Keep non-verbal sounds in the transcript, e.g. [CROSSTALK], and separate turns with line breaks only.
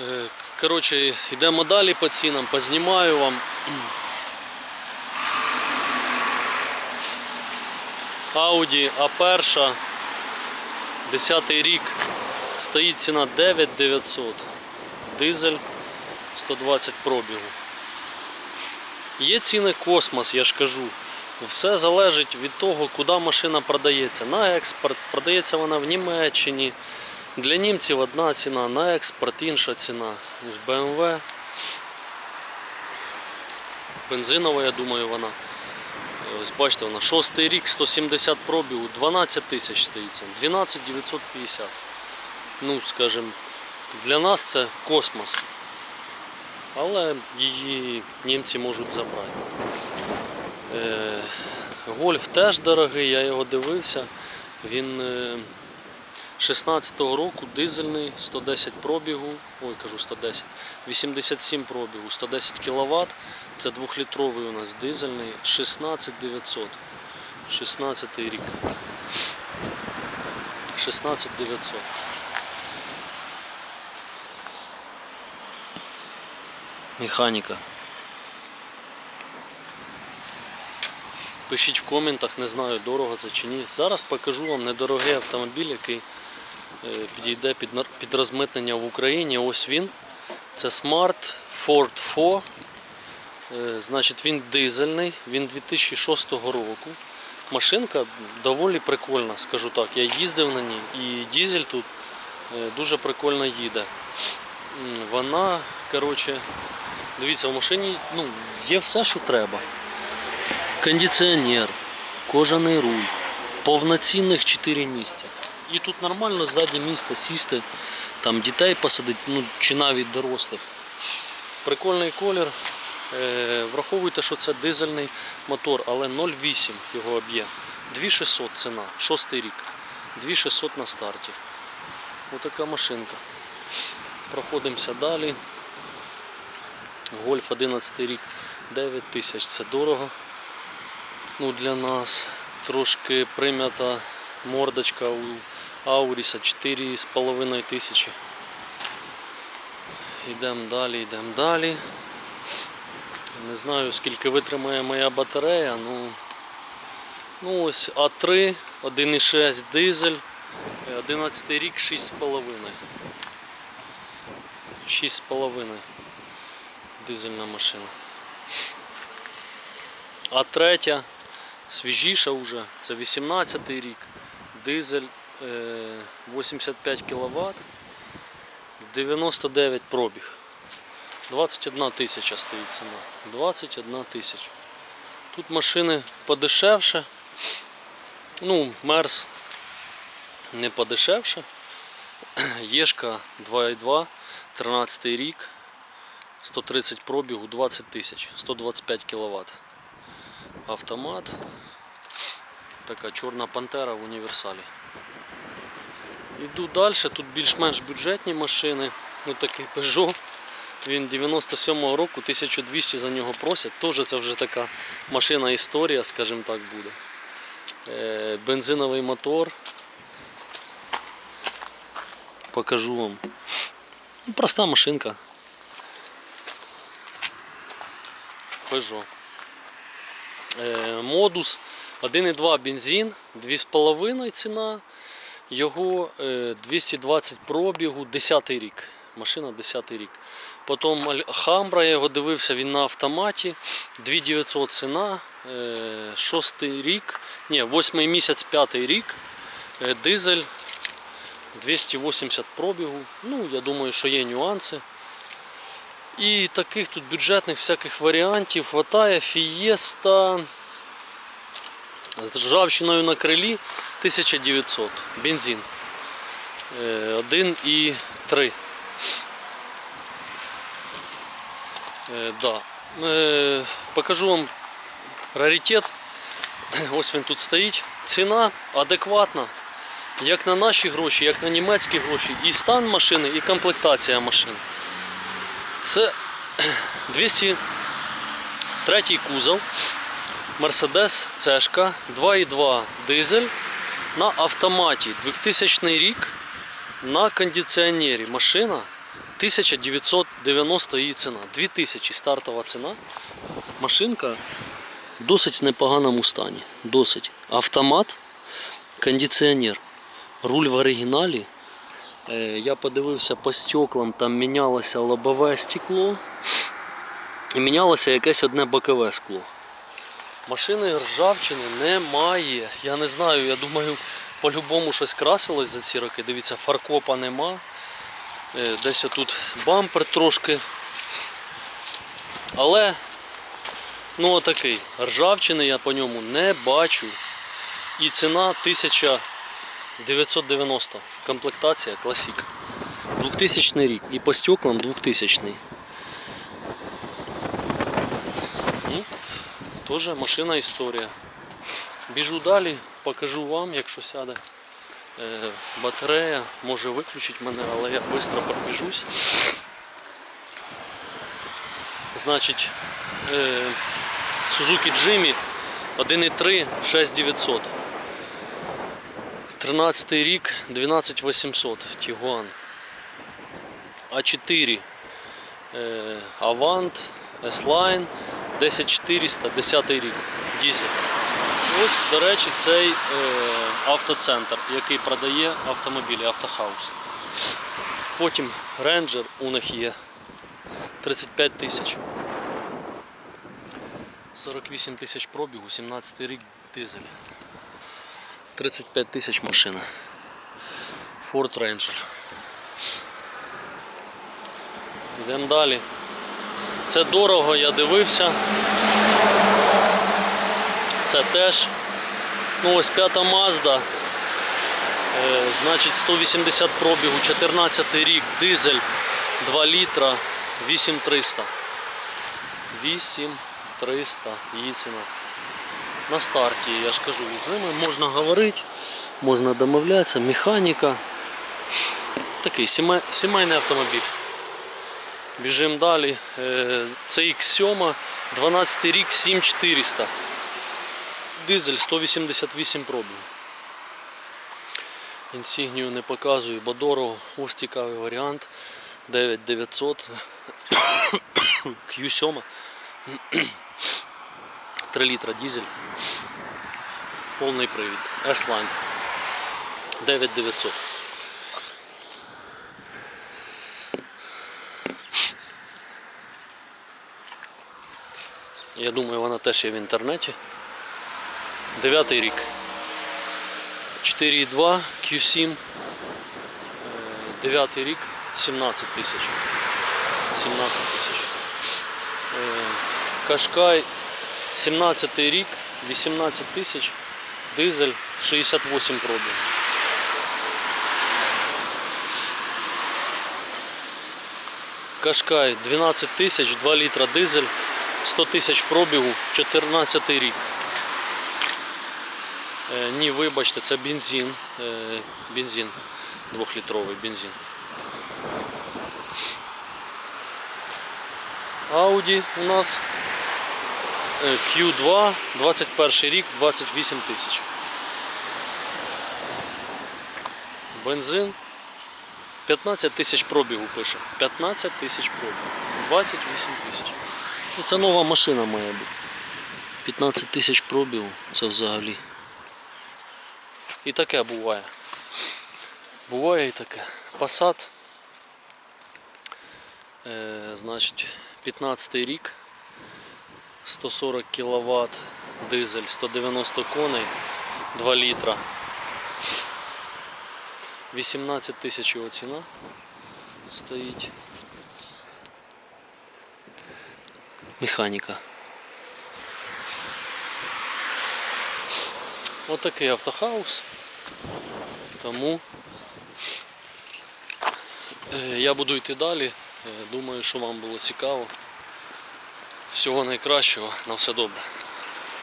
Е, Коротше, йдемо далі по цінам, познімаю вам. Audi A1, 10 рік, стоїть ціна 9900. Дизель 120 пробігу. Є ціни космос, я ж кажу. Все залежить від того, куди машина продається. На експорт продається вона в Німеччині. Для німців одна ціна, на експорт інша ціна. Ось BMW. Бензинова, я думаю, вона. Ось бачите, вона шостий рік, 170 пробігу, 12 тисяч стоїть. ціна, 12 950. Ну, скажімо, для нас це космос. Але її німці можуть забрати. Е, Гольф теж дорогий, я його дивився. Він е, 16-го року дизельний, 110 пробігу, ой, кажу 110, 87 пробігу, 110 кВт. Це 2-літровий у нас дизельний, 16 900. 16 рік. 16 900. Механіка. Пишіть в коментах, не знаю, дорого це чи ні. Зараз покажу вам недорогий автомобіль, який підійде під, розмитнення в Україні. Ось він. Це Smart Ford 4. Е, Значить, він дизельний, він 2006 року. Машинка доволі прикольна, скажу так. Я їздив на ній і дізель тут е, дуже прикольно їде. Вона, коротше, дивіться, в машині ну, є все, що треба. Кондиціонер, кожаний руль, повноцінних 4 місця. І тут нормально ззаді місце сісти, там дітей посадити, ну чи навіть дорослих. Прикольний колір. Е, Враховуйте, що це дизельний мотор, але 0,8 його об'єм. 2600 ціна, 6 рік. 2600 на старті. Отака машинка. Проходимося далі. Гольф 11 рік, 9 тисяч, це дорого. Ну, для нас трошки прим'ята мордочка у Ауріса 4,5 тисячі. Йдемо далі, йдемо далі. Не знаю скільки витримає моя батарея, ну, ну ось А3, 1,6 дизель, е, 11 рік 6,5. 6,5 дизельна машина. А третя, свіжіша вже, це 18 рік, дизель 85 кВт, 99 пробіг. 21 тисяча стоїть ціна. 21 тисяча. Тут машини подешевше. Ну, Мерс не подешевше. Єшка 2.2, 13 рік, 130 пробігу, 20 тисяч, 125 кВт. Автомат. Така чорна пантера в універсалі. Іду далі, тут більш-менш бюджетні машини. Ну такий Peugeot. Він 97-го року, 1200 за нього просять. Теж це вже така машина історія, скажімо так, буде. Е, бензиновий мотор. Покажу вам. Ну, проста машинка. Peugeot. Е, модус 1,2 бензин, 2,5 ціна. Його е, 220 пробігу, 10 рік. Машина 10 рік. Потім Аль- Хамбра, я його дивився, він на автоматі. 2900 ціна, 6 рік, ні, 8 місяць, 5 рік. Е, Дизель 280 пробігу. Ну, я думаю, що є нюанси. І таких тут бюджетних всяких варіантів хватає. Фієста з ржавчиною на крилі 1900. Бензин. 1,3. Е, да. Е, покажу вам раритет. [CLEARS THROAT] Ось він тут стоїть. Ціна адекватна. Як на наші гроші, як на німецькі гроші. І стан машини, і комплектація машини. Це [CLEARS THROAT] 203 кузов. Mercedes C 2.2 дизель на автоматі 2000 рік на кондиціонері. Машина 1990 її ціна. 2000 стартова ціна. Машинка в досить непоганому стані. Досить. Автомат, кондиціонер, руль в оригіналі. Е, Я подивився по стеклам, там мінялося лобове стекло і мінялося якесь одне бокове скло. Машини ржавчини немає. Я не знаю, я думаю, по-любому щось красилось за ці роки. Дивіться, фаркопа нема. Е, Десь тут бампер трошки. Але, ну отакий. Ржавчини я по ньому не бачу. І ціна 1990. Комплектація класік. 2000 рік. І по стеклам 2000. Теж машина історія. Біжу далі, покажу вам, якщо сяде е, батарея, може виключить мене, але я швидко пробіжусь. Значить, е, Suzuki Jimmy 1.3 6900. 13 рік 12800 Tiguan. А4 е, Avant S-Line 10400 10 рік. Дізель. Ось, до речі, цей е, автоцентр, який продає автомобілі, автохаус. Потім Ranger у них є 35 тисяч. 48 тисяч пробігу, 17 рік дизель. 35 тисяч машина. Ford Ranger. Йдемо далі. Це дорого, я дивився. Це теж. Ну ось п'ята Mazda. Е, значить 180 пробігу, 14 рік, дизель 2 літра, 8300. 8300 її ціна. На старті, я ж кажу, з ними можна говорити, можна домовлятися, механіка. Такий сімей- сімейний автомобіль. Біжимо далі. Е, Це X7, 12 рік, 7400. Дизель 188 пробів. Інсігнію не показую, бо дорого. Ось цікавий варіант. 9900 Q7. 3 літра дизель. Повний привід. S-Line. 9900. Я думаю, вона теж є в інтернеті. Дев'ятий рік. 4,2 Q7. Е, Дев'ятий рік 17 тисяч. 17 тисяч. Е, Кашкай 17 рік, 18 тисяч. Дизель 68 пробів. Кашкай 12 тисяч, 2 літра дизель, 100 тисяч пробігу, 14 рік. Е, ні, вибачте, це бензин. Е, бензин. Двохлітровий бензин. Audi у нас е, Q2, 21 рік, 28 тисяч. Бензин 15 тисяч пробігу пише. 15 тисяч пробігу. 28 тисяч. Ну, Це нова машина має бути. 15 тисяч пробігу, це взагалі. І таке буває. Буває і таке. Passat. Е, значить, 15 рік. 140 кВт, дизель, 190 коней, 2 літра. 18 тисяч його ціна стоїть. Механіка. Отакий автохаус. Тому е, я буду йти далі. Е, Думаю, що вам було цікаво. Всього найкращого. На все добре.